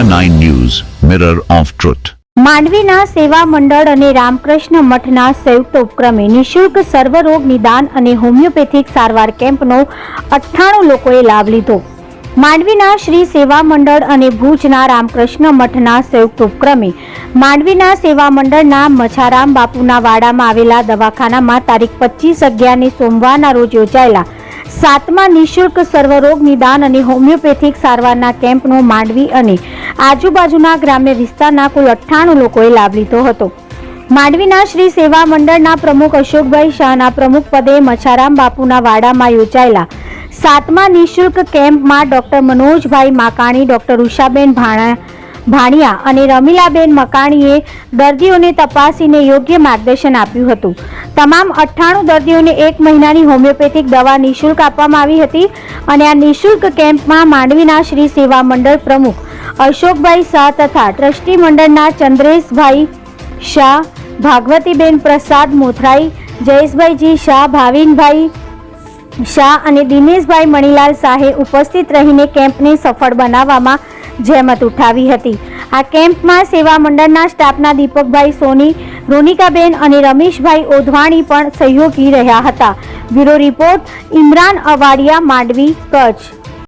India 9 News, Mirror of Truth. માંડવીના સેવા મંડળ અને રામકૃષ્ણ મઠના સંયુક્ત ઉપક્રમે નિઃશુલ્ક સર્વરોગ નિદાન અને હોમિયોપેથિક સારવાર કેમ્પનો અઠ્ઠાણું લોકોએ લાભ લીધો માંડવીના શ્રી સેવા મંડળ અને ભુજના રામકૃષ્ણ મઠના સંયુક્ત ઉપક્રમે માંડવીના સેવા મંડળના મછારામ બાપુના વાડામાં આવેલા દવાખાનામાં તારીખ પચીસ અગિયારની સોમવારના રોજ યોજાયેલા સાતમા નિઃશુલ્ક સર્વરોગ નિદાન અને હોમિયોપેથિક સારવારના કેમ્પનો માંડવી અને આજુબાજુના ગ્રામ્ય વિસ્તારના કુલ અઠ્ઠાણું લોકોએ લાભ લીધો હતો. માંડવીના શ્રી સેવા મંડળના પ્રમુખ અશોકભાઈ શાહના પ્રમુખ પદે મછારામ બાપુના વાડામાં યોજાયેલા સાતમા નિઃશુલ્ક કેમ્પમાં ડોક્ટર મનોજભાઈ માકાણી, ડોક્ટર ઉષાબેન ભાણા, ભાણિયા અને રમીલાબેન મકાણીએ દર્દીઓને તપાસીને યોગ્ય માર્ગદર્શન આપ્યું હતું. તમામ અઠ્ઠાણું દર્દીઓને એક મહિનાની હોમિયોપેથિક દવા નિઃશુલ્ક આપવામાં આવી હતી અને આ નિઃશુલ્ક કેમ્પમાં માંડવીના શ્રી સેવા મંડળ પ્રમુખ અશોકભાઈ શાહ તથા ટ્રસ્ટી મંડળના ચંદ્રેશભાઈ શાહ, ભાગવતીબેન પ્રસાદ મોથરાઈ, જયેશભાઈજી શાહ, ભાવિનભાઈ શાહ અને દિનેશભાઈ મણીલાલ શાહે ઉપસ્થિત રહીને કેમ્પને સફળ બનાવવામાં જહેમત ઉઠાવી હતી. આ કેમ્પમાં સેવા મંડળના સ્ટાફના દીપકભાઈ સોની, રોનિકાબેન અને રમેશભાઈ ઓધવાણી પણ સહયોગી રહ્યા હતા. Bureau report, Imran Awadia, Mandvi, Kutch.